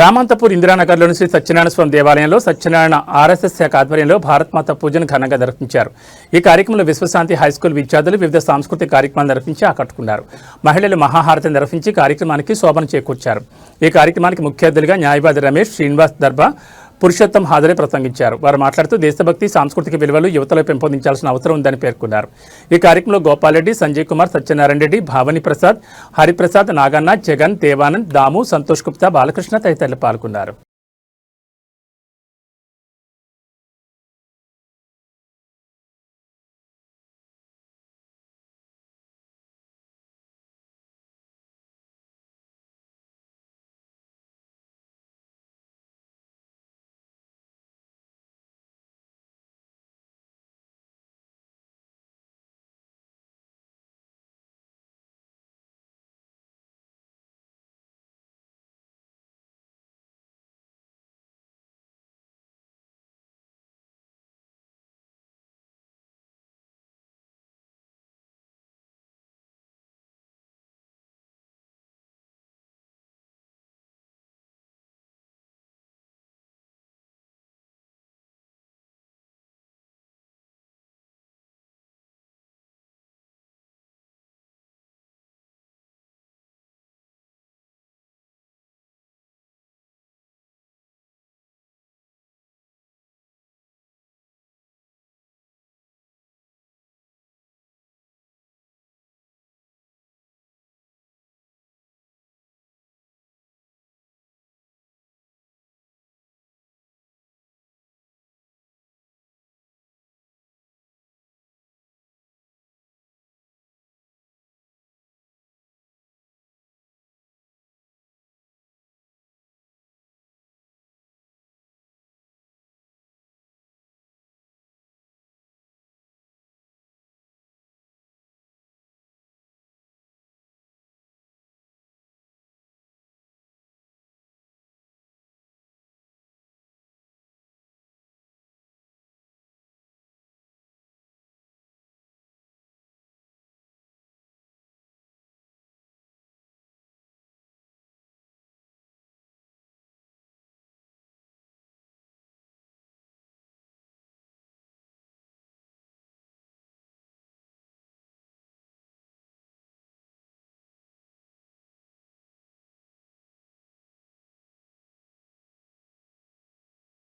రామంతపూర్ ఇందిరానగర్లోని శ్రీ సత్యనారాయణ స్వామి దేవాలయంలో సత్యనారాయణ ఆర్ఎస్ఎస్ శాఖ ఆధ్వర్యంలో భారత్ మాత పూజను ఘనంగా నిర్వహించారు. ఈ కార్యక్రమంలో విశ్వశాంతి హైస్కూల్ విద్యార్థులు వివిధ సాంస్కృతిక కార్యక్రమాలు నిర్వహించి ఆకట్టుకున్నారు. మహిళలు మహాహారతి నిర్వహించి కార్యక్రమానికి శోభన చేకూర్చారు. ఈ కార్యక్రమానికి ముఖ్య అతిథులుగా న్యాయవాది రమేష్ శ్రీనివాస్ దర్బా పురుషోత్తం హాజరే ప్రసంగించారు. వారు మాట్లాడుతూ దేశభక్తి సాంస్కృతిక విలువలు యువతలో పెంపొందించాల్సిన అవసరం ఉందని పేర్కొన్నారు. ఈ కార్యక్రమంలో గోపాలరెడ్డి సంజయ్ కుమార్ సత్యనారాయణ రెడ్డి భావని ప్రసాద్ హరిప్రసాద్ నాగన్న జగన్ దేవానంద్ దాము సంతోష్ గుప్తా బాలకృష్ణ తదితరులు పాల్గొన్నారు.